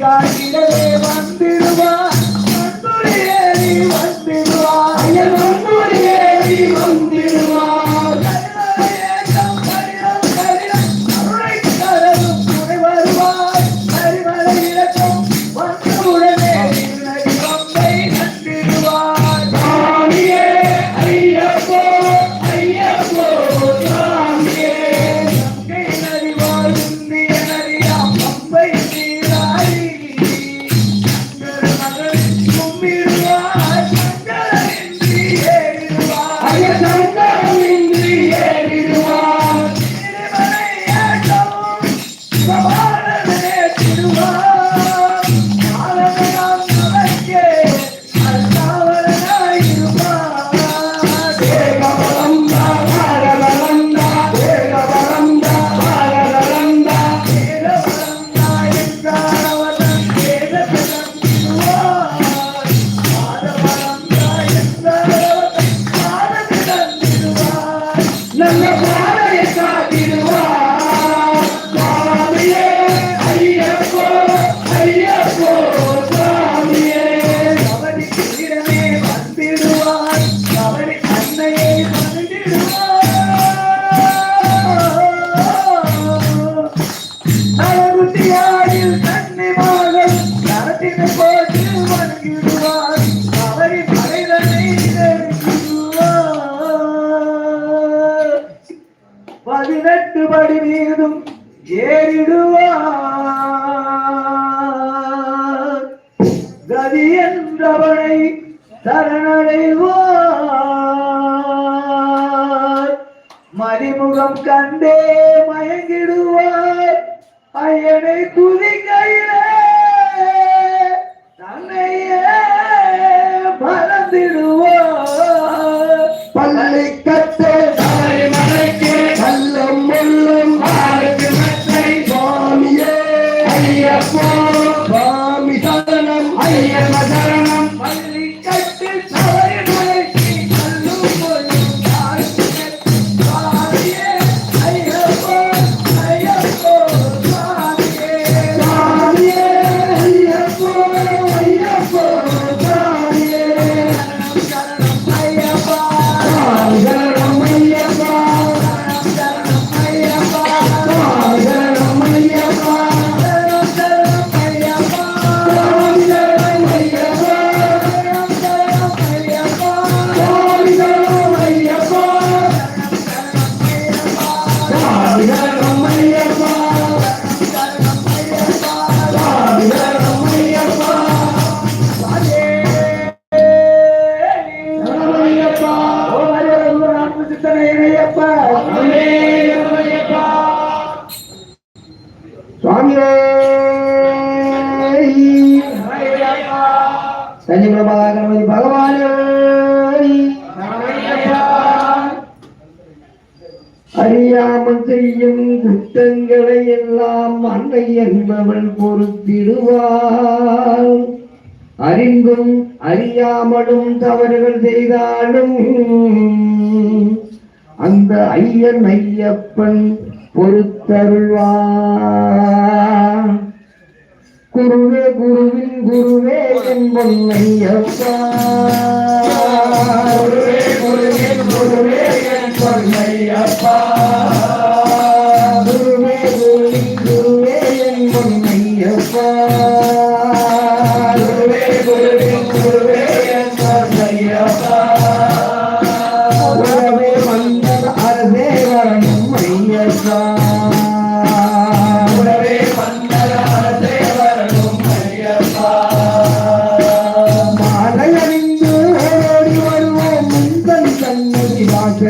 காட்டிலே வந்திருவா மாடி மீதும் ஏறிடுவார். கதி என்றவனை சரணடைவார். மதிமுகம் கண்டே மயங்கிடுவார். ஐயனை துதிக்கையிலே ராம சித்தனை சுவாமியே. சரணம் ஐயப்பா கணபதி பகவானே. அறியாமல் செய்யும் குற்றங்களை எல்லாம் அன்னை என்பவள் பொறுத்திடுவாள். அறிந்தும் அறியாமலும் தவறுகள் செய்தாலும் அந்த ஐயன் ஐயப்பன் பொறுத்தருள்வார். குருவே குருவின் குருவே என்பன் ஐயப்பா. குருவே குருவின் குருவே என்பன் ஐயப்பா.